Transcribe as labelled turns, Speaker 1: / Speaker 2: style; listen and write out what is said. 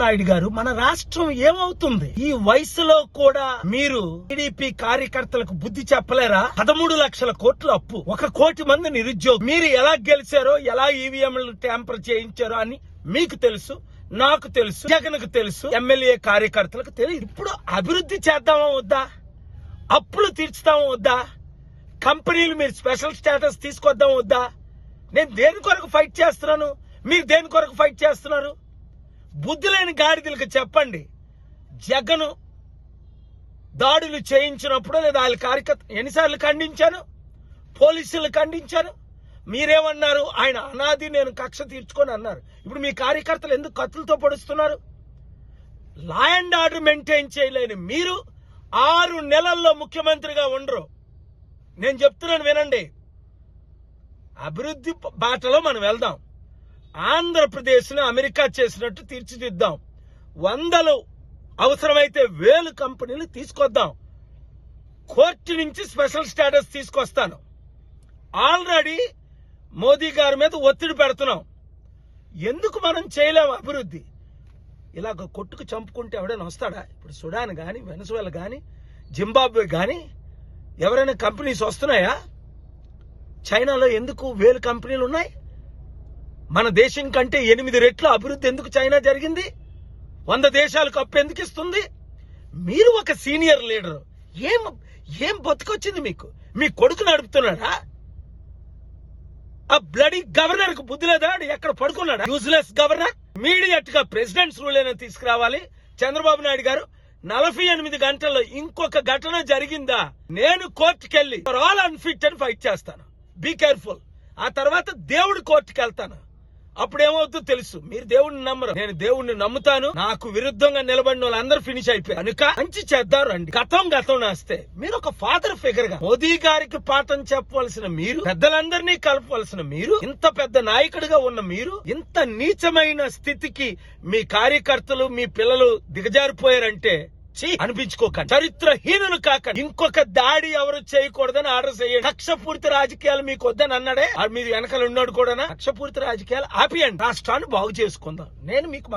Speaker 1: నాయుడు గారు మన రాష్ట్రం ఏమవుతుంది? ఈ వయసులో కూడా మీరు టీడీపీ కార్యకర్తలకు బుద్ధి చెప్పలేరా? పదమూడు లక్షల కోట్ల అప్పు ఒక కోటి మంది నిరుద్యోగం మీరు ఎలా గెలిచారో ఎలా ఈవీఎంలు ట్యాంపర్ చేయించారో అని మీకు తెలుసు నాకు తెలుసు జగన్కు తెలుసు ఎమ్మెల్యే కార్యకర్తలకు తెలియదు. ఇప్పుడు అభివృద్ధి చేద్దామా వద్దా? అప్పులు తీర్చుతామా వద్దా? కంపెనీలు మీరు స్పెషల్ స్టేటస్ తీసుకొద్దాం వద్దా? నేను దేని కొరకు ఫైట్ చేస్తున్నాను? మీరు దేని కొరకు ఫైట్ చేస్తున్నారు? బుద్ధి లేని గాడిదలకు చెప్పండి. జగను దాడులు చేయించినప్పుడు లేదా వాళ్ళ కార్యకర్త ఎన్నిసార్లు ఖండించాను? పోలీసులు ఖండించాను? మీరేమన్నారు? ఆయన అనాది నేను కక్ష తీర్చుకొని అన్నారు. ఇప్పుడు మీ కార్యకర్తలు ఎందుకు కత్తులతో పొడుస్తున్నారు? లా అండ్ ఆర్డర్ మెయింటైన్ చేయలేని మీరు ఆరు నెలల్లో ముఖ్యమంత్రిగా ఉండరు. నేను చెప్తున్నాను వినండి. అభివృద్ధి బాటలో మనం వెళ్దాం. ఆంధ్రప్రదేశ్ను అమెరికా చేసినట్టు తీర్చిదిద్దాం. వందలు అవసరమైతే వేలు కంపెనీలు తీసుకొద్దాం. కోర్టు నుంచి స్పెషల్ స్టేటస్ తీసుకొస్తాను. ఆల్రెడీ మోదీ గారి మీద ఒత్తిడి పెడుతున్నాం. ఎందుకు మనం చేయలేం అభివృద్ధి? ఇలాగ కొట్టుకు చంపుకుంటే ఎవడైనా వస్తాడా? ఇప్పుడు సుడాన్ కానీ వెనసువేల కానీ జింబాబ్వే కానీ ఎవరైనా కంపెనీస్ వస్తున్నాయా? చైనాలో ఎందుకు వేలు కంపెనీలు ఉన్నాయి? మన దేశం కంటే ఎనిమిది రెట్ల అభివృద్ధి ఎందుకు చైనా జరిగింది? వంద దేశాలకు అప్పు ఎందుకు ఇస్తుంది? మీరు ఒక సీనియర్ లీడర్. ఏం ఏం బతుకొచ్చింది మీకు? మీ కొడుకు నడుపుతున్నాడా? ఆ బ్లడీ గవర్నర్కు బుద్ధి లేదా? ఎక్కడ పడుకున్నాడా? Useless governor. మీడియట్గా ప్రెసిడెంట్స్ రూల్ అయినా తీసుకురావాలి. చంద్రబాబు నాయుడు గారు నలభై ఎనిమిది గంటల్లో ఇంకొక ఘటన జరిగిందా? నేను కోర్టుకెళ్ళి ఆల్ అన్ఫిట్ అని ఫైట్ చేస్తాను. Be careful. ఆ తర్వాత దేవుడి కోర్టుకి వెళ్తాను అప్పుడేమవుతుందో తెలుసు. మీరు దేవుడిని నమ్మరు. నేను దేవుడిని నమ్ముతాను. నాకు విరుద్ధంగా నిలబడిన వాళ్ళందరూ ఫినిష్ అయిపోయారు. కనుక మంచి చేద్దాం అండి గతం గతం నాస్తే మీరు ఒక ఫాదర్ ఫిగర్గా మోదీ గారికి పాఠం చెప్పవలసిన మీరు పెద్దలందరినీ కలపవలసిన మీరు ఇంత పెద్ద నాయకుడిగా ఉన్న మీరు ఇంత నీచమైన స్థితికి మీ కార్యకర్తలు మీ పిల్లలు దిగజారిపోయారంటే ఛీ, అనిపించుకోకండి చరిత్రహీనులు కాక ఇంకొక దాడి ఎవరు చేయకూడదని ఆర్డర్ చేయండి. లక్షపూర్తి రాజకీయాలు మీకు వద్దని అన్నాడే. ఆ మీ వెనకాల ఉన్నాడు కూడా లక్షపూర్తి రాజకీయాలు ఆపియండి. రాష్ట్రాన్ని బాగు చేసుకుందాం. నేను మీకు